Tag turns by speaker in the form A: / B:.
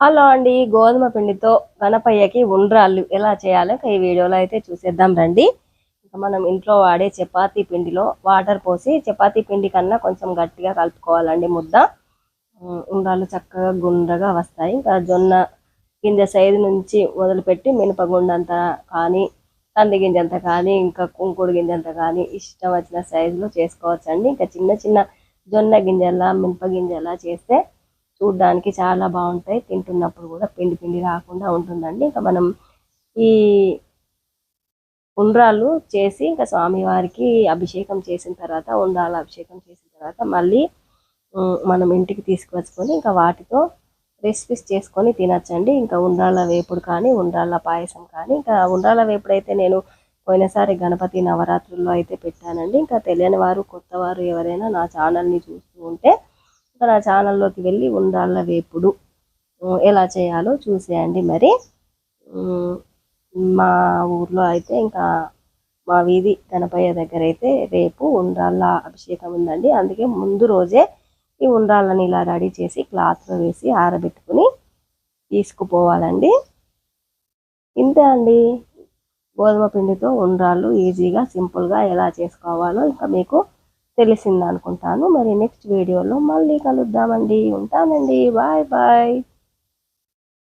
A: Hello అండి గోధుమ పిండితో గణపయ్యకి ఉండ్రాళ్ళు ఎలా చేయాలో ఈ వీడియోలో అయితే చూసేద్దాం రండి. ఇంకా మనం ఇంట్లో వాడే చపాతీ పిండిలో వాటర్ పోసి చపాతీ పిండి కన్నా కొంచెం గట్టిగా కలుపుకోవాలండి ముద్ద. ఉండ్రాళ్ళు చక్కగా గుండ్రగా వస్తాయి. ఇంకా జొన్న గింజ సైజు నుంచి మొదలుపెట్టి మినపగుండంత కానీ కంది గింజంత కానీ ఇంకా కుంకుడు గింజంత కానీ ఇష్టం వచ్చిన సైజులో చేసుకోవచ్చండి. ఇంకా చిన్న చిన్న జొన్న గింజల మినప గింజల చేస్తే చూడ్డానికి చాలా బాగుంటాయి. తింటున్నప్పుడు కూడా పిండి పిండి రాకుండా ఉంటుందండి. ఇంకా మనం ఈ ఉండ్రాళ్ళు చేసి ఇంకా స్వామివారికి అభిషేకం చేసిన తర్వాత ఉండ్రాలు అభిషేకం చేసిన తర్వాత మళ్ళీ మనం ఇంటికి తీసుకువచ్చుకొని ఇంకా వాటితో రెసిపీస్ చేసుకొని తినచ్చండి. ఇంకా ఉండ్రాళ్ళ వేపుడు కానీ ఉండ్రాళ్ళ పాయసం కానీ ఇంకా ఉండ్రాళ్ళ వేపుడు అయితే నేను పోయినసారి గణపతి నవరాత్రుల్లో అయితే పెట్టానండి. ఇంకా తెలియని వారు కొత్త వారు ఎవరైనా నా ఛానల్ని చూస్తూ ఉంటే ఇంకా నా ఛానల్లోకి వెళ్ళి ఉండ్రాళ్ళ వేపుడు. ఎలా చేయాలో చూసేయండి మరి. మా ఊర్లో అయితే ఇంకా మా వీధి గణపయ్య దగ్గర అయితే రేపు ఉండ్రాళ్ళ అభిషేకం ఉందండి. అందుకే ముందు రోజే ఈ ఉండ్రాళ్ళని ఇలా రెడీ చేసి క్లాత్లో వేసి ఆరబెట్టుకుని తీసుకుపోవాలండి. ఇంతే అండి. గోధుమ పిండితో ఉండ్రాళ్ళు ఈజీగా సింపుల్గా ఎలా చేసుకోవాలో ఇంకా మీకు తెలిసిందనుకుంటాను. మరి నెక్స్ట్ వీడియోలో మళ్ళీ కలుద్దామండి. ఉంటానండి. Bye bye